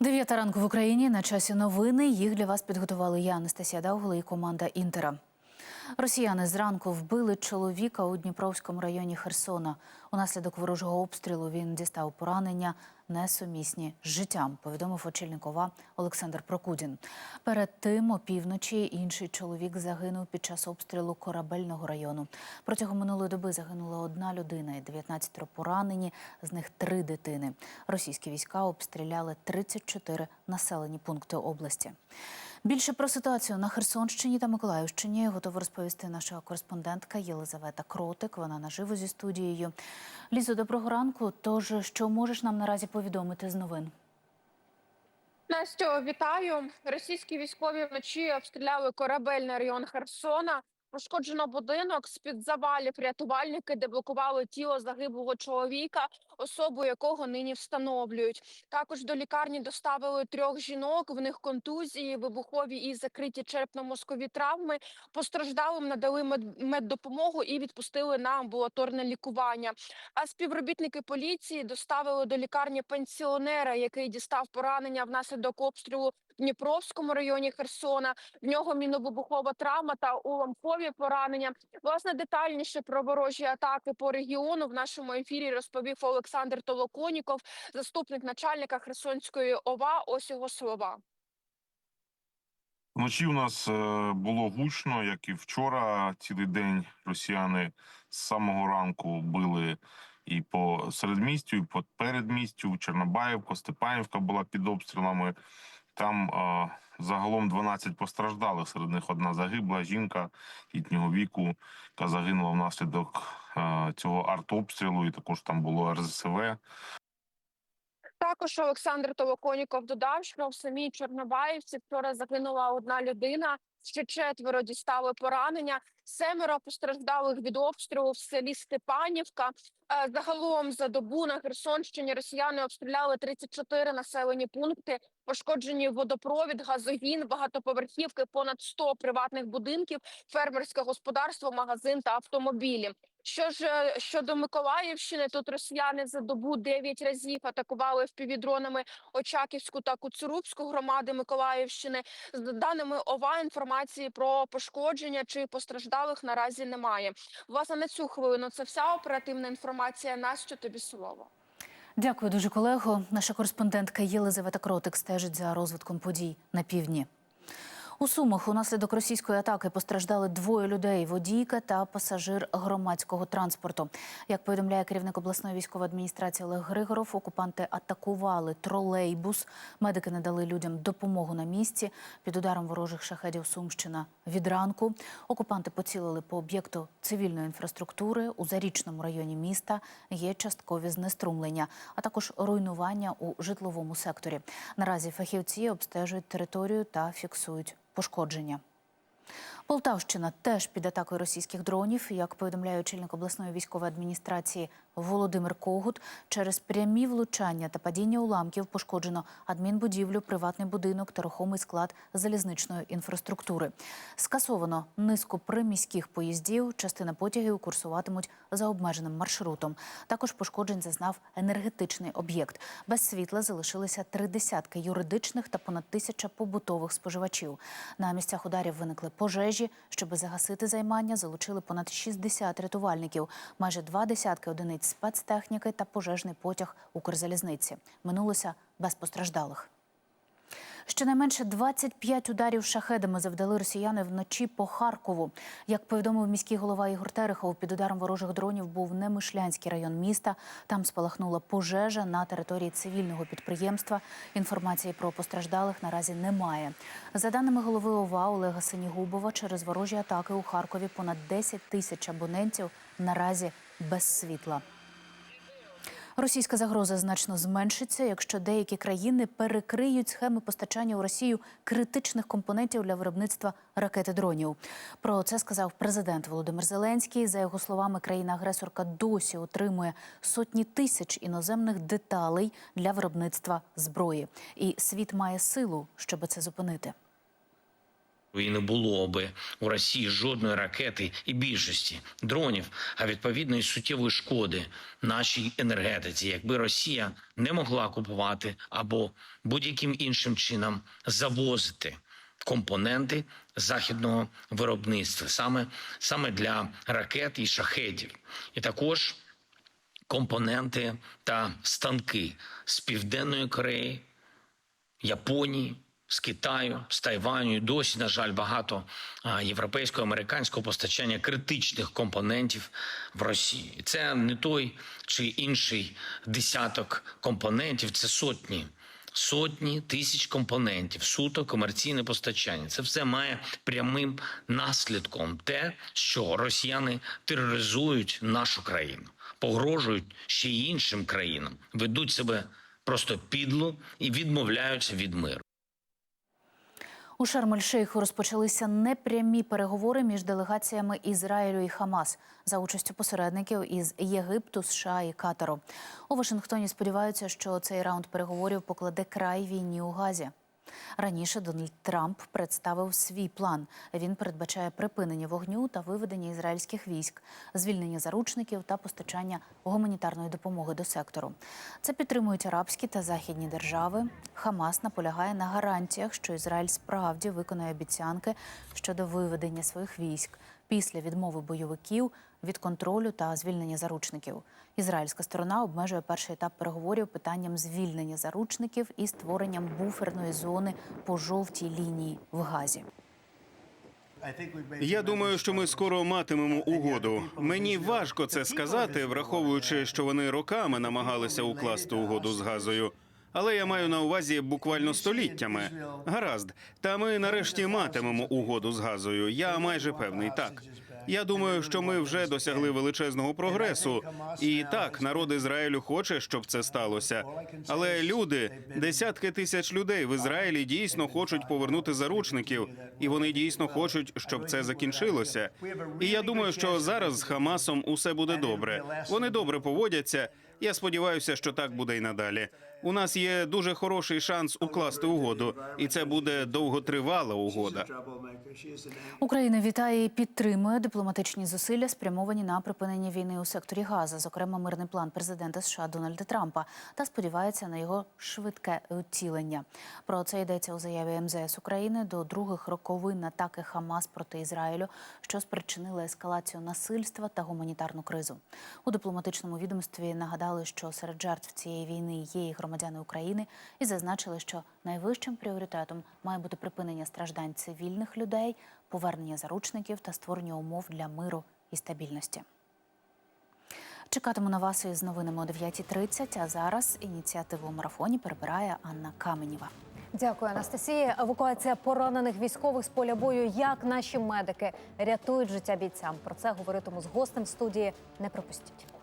Дев'ята ранку в Україні на часі новини. Їх для вас підготували я, Анастасія Даугла і команда Інтера. Росіяни зранку вбили чоловіка у Дніпровському районі Херсона. Унаслідок ворожого обстрілу він дістав поранення несумісні з життям, повідомив очільник ОВА Олександр Прокудін. Перед тим опівночі інший чоловік загинув під час обстрілу корабельного району. Протягом минулої доби загинула одна людина і 19 поранені, з них три дитини. Російські війська обстріляли 34 населені пункти області. Більше про ситуацію на Херсонщині та Миколаївщині готова розповісти наша кореспондентка Єлизавета Кротик. Вона наживо зі студією. Лізо, доброго ранку. Тож, що можеш нам наразі повідомити з новин? Настю, вітаю. Російські військові вночі обстріляли корабельний район Херсона. Пошкоджено будинок з під завалів. Рятувальники деблокували тіло загиблого чоловіка, особу якого нині встановлюють. Також до лікарні доставили трьох жінок. В них контузії, вибухові і закриті черепно-мозкові травми. Постраждалим надали мед- меддопомогу і відпустили на амбулаторне лікування. А співробітники поліції доставили до лікарні пенсіонера, який дістав поранення внаслідок обстрілу Дніпровському районі Херсона. В нього міновибухова травма та уламкові поранення. Власне, детальніше про ворожі атаки по регіону в нашому ефірі розповів Олександр Толоконіков, заступник начальника Херсонської ОВА. Ось його слова. Вночі у нас е, було гучно, як і вчора. Цілий день росіяни з самого ранку били і по середмістю, і по передмістю. Чорнобаївка, Степанівка була під обстрілами. Там е, загалом 12 постраждалих. Серед них одна загибла жінка літнього віку, яка загинула внаслідок е, цього артобстрілу. І також там було РЗСВ. Також Олександр Толоконіков додав, що в самій Чорнобаївці вчора загинула одна людина. Ще четверо дістали поранення. Семеро постраждалих від обстрілу в селі Степанівка. Е, Загалом за добу на Херсонщині росіяни обстріляли 34 населені пункти. Пошкоджені водопровід, газогін, багатоповерхівки, понад 100 приватних будинків, фермерське господарство, магазин та автомобілі. Що ж е, щодо Миколаївщини, тут росіяни за добу 9 разів атакували впівдронами Очаківську та Куцурубську громади Миколаївщини. З даними ОВА, інформації про пошкодження чи постраждалих наразі немає. Власне, на цю хвилину це вся оперативна інформація. Настю, тобі слово. Дякую дуже, колего. Наша кореспондентка Єлизавета Кротик стежить за розвитком подій на півдні. У Сумах унаслідок російської атаки постраждали двоє людей: водійка та пасажир громадського транспорту. Як повідомляє керівник обласної військової адміністрації Олег Григоров, окупанти атакували тролейбус. Медики не дали людям допомогу на місці. Під ударом ворожих шахедів Сумщина від ранку. Окупанти поцілили по об'єкту цивільної інфраструктури у зарічному районі міста. Є часткові знеструмлення, а також руйнування у житловому секторі. Наразі фахівці обстежують територію та фіксують пошкодження. Полтавщина теж під атакою російських дронів. Як повідомляє очільник обласної військової адміністрації Володимир Когут, через прямі влучання та падіння уламків пошкоджено адмінбудівлю, приватний будинок та рухомий склад залізничної інфраструктури. Скасовано низку приміських поїздів. Частина потягів курсуватимуть за обмеженим маршрутом. Також пошкоджень зазнав енергетичний об'єкт. Без світла залишилися три десятки юридичних та понад тисяча побутових споживачів. На місцях ударів виникли пожежі. Щоби загасити займання, залучили понад 60 рятувальників, майже два десятки одиниць спецтехніки та пожежний потяг Укрзалізниці. Минулося без постраждалих. Щонайменше 25 ударів шахедами завдали росіяни вночі по Харкову. Як повідомив міський голова Ігор Терехов, під ударом ворожих дронів був Немишлянський район міста. Там спалахнула пожежа на території цивільного підприємства. Інформації про постраждалих наразі немає. За даними голови ОВА Олега Синігубова, через ворожі атаки у Харкові понад 10 тисяч абонентів наразі без світла. Російська загроза значно зменшиться, якщо деякі країни перекриють схеми постачання у Росію критичних компонентів для виробництва ракети дронів. Про це сказав президент Володимир Зеленський. За його словами, країна-агресорка досі отримує сотні тисяч іноземних деталей для виробництва зброї, і світ має силу, щоб це зупинити. І не було би. У Росії жодної ракети і більшості дронів, а відповідно і суттєвої шкоди нашій енергетиці, якби Росія не могла купувати або будь-яким іншим чином завозити компоненти західного виробництва, саме, саме для ракет і шахетів, і також компоненти та станки з південної Кореї, Японії, з Китаю, з Тайваню. Досі, на жаль, багато європейського американського постачання критичних компонентів в Росії. Це не той чи інший десяток компонентів, це сотні. Сотні тисяч компонентів, суто комерційне постачання. Це все має прямим наслідком те, що росіяни тероризують нашу країну, погрожують ще й іншим країнам, ведуть себе просто підло і відмовляються від миру. У Шарм-ель-Шейху розпочалися непрямі переговори між делегаціями Ізраїлю і Хамас за участю посередників із Єгипту, США і Катару. У Вашингтоні сподіваються, що цей раунд переговорів покладе край війні у Газі. Раніше Дональд Трамп представив свій план. Він передбачає припинення вогню та виведення ізраїльських військ, звільнення заручників та постачання гуманітарної допомоги до сектору. Це підтримують арабські та західні держави. Хамас наполягає на гарантіях, що Ізраїль справді виконає обіцянки щодо виведення своїх військ після відмови бойовиків від контролю та звільнення заручників. Ізраїльська сторона обмежує перший етап переговорів питанням звільнення заручників і створенням буферної зони по жовтій лінії в Газі. Я думаю, що ми скоро матимемо угоду. Мені важко це сказати, враховуючи, що вони роками намагалися укласти угоду з газою. Але я маю на увазі буквально століттями. Гаразд, та ми нарешті матимемо угоду з газою. Я майже певний так. Я думаю, що ми вже досягли величезного прогресу. І так, народ Ізраїлю хоче, щоб це сталося. Але люди, десятки тисяч людей в Ізраїлі дійсно хочуть повернути заручників, і вони дійсно хочуть, щоб це закінчилося. І я думаю, що зараз з Хамасом усе буде добре. Вони добре поводяться. Я сподіваюся, що так буде і надалі. У нас є дуже хороший шанс укласти угоду, і це буде довготривала угода. Україна вітає і підтримує дипломатичні зусилля, спрямовані на припинення війни у секторі Газа, зокрема мирний план президента США Дональда Трампа, та сподівається на його швидке втілення. Про це йдеться у заяві МЗС України до других роковин атаки Хамас проти Ізраїлю, що спричинили ескалацію насильства та гуманітарну кризу. У дипломатичному відомстві нагадали, що серед жертв цієї війни є і громадяни України, і зазначили, що найвищим пріоритетом має бути припинення страждань цивільних людей, повернення заручників та створення умов для миру і стабільності. Чекатиму на вас із новинами о 9.30, а зараз ініціативу у марафоні перебирає Анна Каменєва. Дякую, Анастасія. Евакуація поранених військових з поля бою. Як наші медики рятують життя бійцям? Про це говоритиму з гостем студії. Не пропустіть.